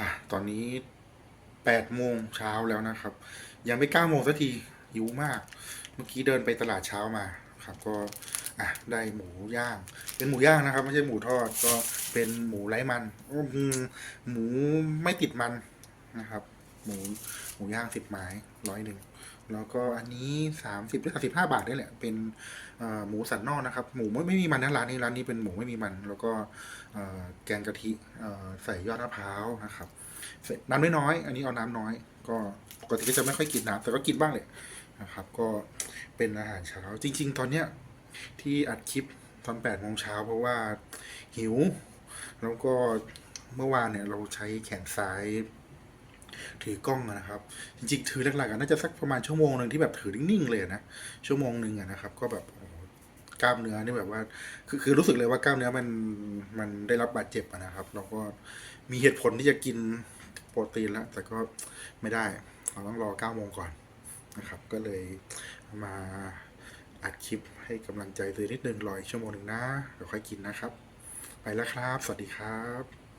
อะตอนนี้แปดโมงเช้าแล้วนะครับ ยังไม่เก้าโมงสักทีหิวมาก เมื่อกี้เดินไปตลาดเช้ามาครับ ก็อะได้หมูย่าง เป็นหมูย่างนะครับ ไม่ใช่หมูทอดก็เป็นหมูไร้มันหมูไม่ติดมันนะครับ หมูหมูย่างสิบไม้ร้อยหนึ่งแล้วก็อันนี้สามสิบหรือสามสิบห้าบาทนี่แหละ เป็นหมูสันนอกนะครับ หมูไม่ไม่มีมันนะร้านนี้ร้านนี้เป็นหมูไม่มีมัน แล้วก็แกงกะทิใส่ยอดมะพร้าวนะครับน้ำน้อยๆอันนี้เอาน้ำน้อย ก็ปกติก็จะไม่ค่อยกินน้ำแต่ก็กินบ้างเลยนะครับ ก็เป็นอาหารเช้าจริง ๆ ตอนเนี้ยที่อัดคลิปตอนแปดโมงเช้าเพราะว่าหิว แล้วก็เมื่อวานเนี่ยเราใช้แขนซ้าย ถือกล้องนะครับ จริงๆ ถือหลักๆน่าจะสักประมาณชั่วโมงหนึ่งที่แบบถือนิ่งๆเลยนะ ชั่วโมงหนึ่งนะครับ ก็แบบกล้ามเนื้อนี่แบบว่า คือคือรู้สึกเลยว่ากล้ามเนื้อมันมันได้รับบาดเจ็บนะครับแล้วก็มีเหตุผลที่จะกินโปรตีนแล้ว แต่ก็ไม่ได้เราต้องรอเก้าโมงก่อนนะครับ ก็เลยมาอัดคลิปให้กำลังใจตัวเอนิดนึงรออีกชั่วโมงหนึ่งนะเดี๋ยวค่อยกินนะครับ ไปแล้วครับ สวัสดีครับ